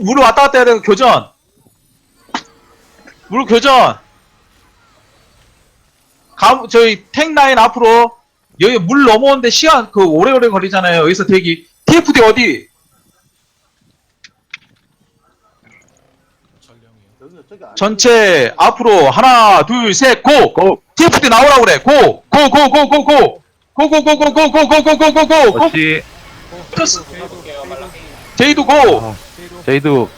물을 왔다 갔다 해야 되는 교전. 물 교전. 가, 저희 탱 라인 앞으로 여기 물 넘어오는데 시간 그 오래오래 걸리잖아요. 여기서 대기. TFD 어디? 전체 앞으로 하나 둘 셋 고! 고! TFD 나오라고 그래. 고! 고! 고! 고! 고! 고! 고! 고! 고! 고! 고! 고! 고! 고! 고! 고! 고! 고! 어시 제이도 고! 아, 제이도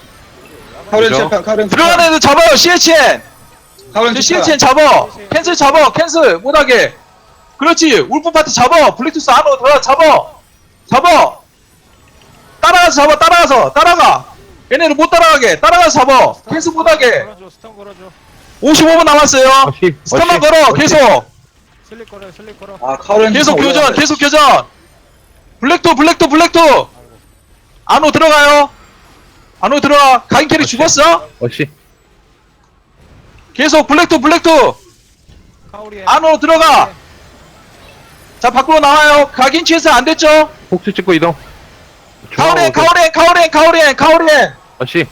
카렌 그죠? 체크한 카렌 들어가는 애들 잡아요. CHN. 카렌 저 체크한 CHN 잡아. 캔슬 잡아. 캔슬 못하게. 그렇지. 울프 파티 잡아. 블랙투스 안으로 들어가 잡아. 잡아. 따라가서 잡아. 따라가서. 따라가. 얘네를 못 따라가게. 따라가서 잡아. 캔슬 못하게. 걸어줘 스턴 걸어줘 55분 남았어요. 어시 스턴만 걸어. 계속. 걸어 걸어 아 카렌 계속 교전. 계속 교전. 블랙도 블랙도 블랙도. 안으로 들어가요. 안으로 들어가. 가인 캐리 죽었어? 어시 계속 블랙도. 카오리에 안으로 들어가. 자 밖으로 나와요. 각인 취해서 안 됐죠? 폭스 찍고 이동 가오렌 가오렌 가오렌 가오렌 가오렌 어시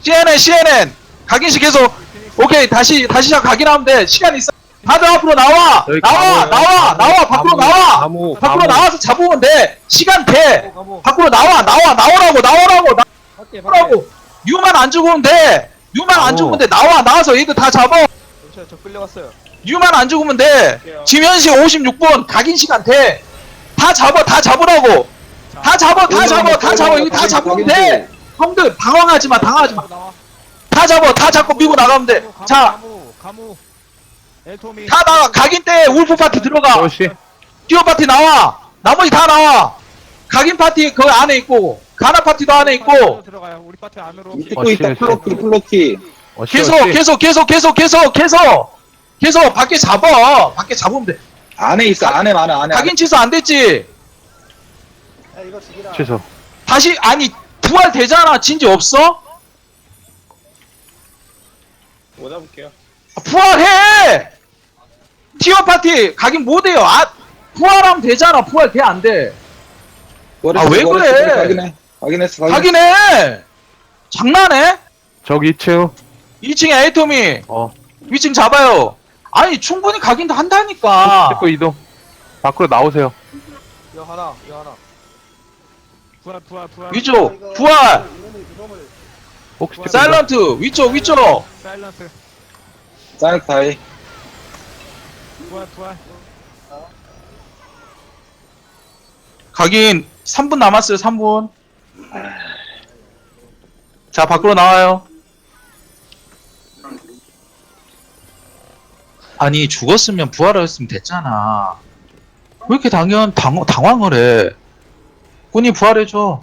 CNN CNN 각인식 계속 오케이 다시 다시 시작 각인하면 돼 시간 있어 다들 앞으로 나와 여기 나와 가모요. 나와 나와 밖으로 가모, 나와 가모, 밖으로 가모. 나와서 잡으면 돼 시간 돼 가보 밖으로 나와 나와 나오라고 나오라고 밖에 밖에 나오라고! 유만 안 죽으면 돼! 유만 안. 죽으면 돼! 나와 나와서 얘들 다 잡아 잠시만 저 끌려갔어요. 유만 안 죽으면 돼! 지면시 56분 각인 시간 돼 다 잡아 다 잡으라고! 다 잡아 다 잡아 다 잡아 이거 다 잡으면 돼! 형들 당황하지 마 당황하지 마! 나와 다 잡아 다 잡고 밀고 나가면 돼! 가무, 자 가무 가무. 엘토미. 다 나와! 각인 때 울프 파티 들어가! 듀오 파티 나와! 나머지 다 나와! 각인 파티 그 안에 있고 가나 파티도 안에 있고. 들어가요. 우리 파티 안으로. 밑에 어, 또 있다 씨, 플로키 플로키. 어시 계속. 계속 계속 계속 계속 계속. 계속 밖에 잡아. 밖에 잡으면 돼. 안에 있어. 안에 많아 안에 각인 취소 안 됐지? 취소. 다시 아니 부활 되잖아. 진지 없어? 뭐 잡을게요. 아, 부활해! 티어 파티. 각인 못해요. 아 부활하면 되잖아. 부활 돼 안돼? 안에 아, 왜 그래? 확인했어 확인했어 확인해! 장난해? 저기 2층 2층에 에이토미 어. 위층 잡아요. 아니 충분히 각인도 폭스 한다니까. 찍고 이동. 밖으로 나오세요. 이거 하나 이거 하나. 부활 부활 부활. 위쪽 부활. 폭스 찍고. 사일런트 위쪽 위쪽. 사일런트. 사이트 타이. 부활 부활. 각인 3분 남았어요 3분. 자 밖으로 나와요. 아니 죽었으면 부활을 했으면 됐잖아. 왜 이렇게 당연 당, 당황을 해? 군이 부활해줘.